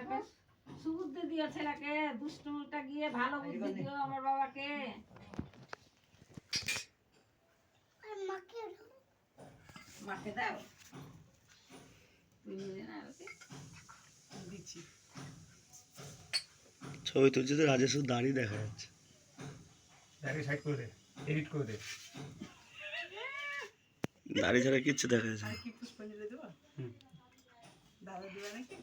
ছেলেকে সুবুদ্ধি দিও ছেলেকে দুষ্টুটা গিয়ে ভালো বুদ্ধি দিও আমার বাবাকে। মাকে দাও। ছবি তুলছে তো রাজেশ দাঁড়িয়ে দেখা যাচ্ছে। দাঁড়িয়ে এডিট দাঁড়িয়ে ছাড়া কিচ্ছু দেখা যাচ্ছে দাদা নাকি?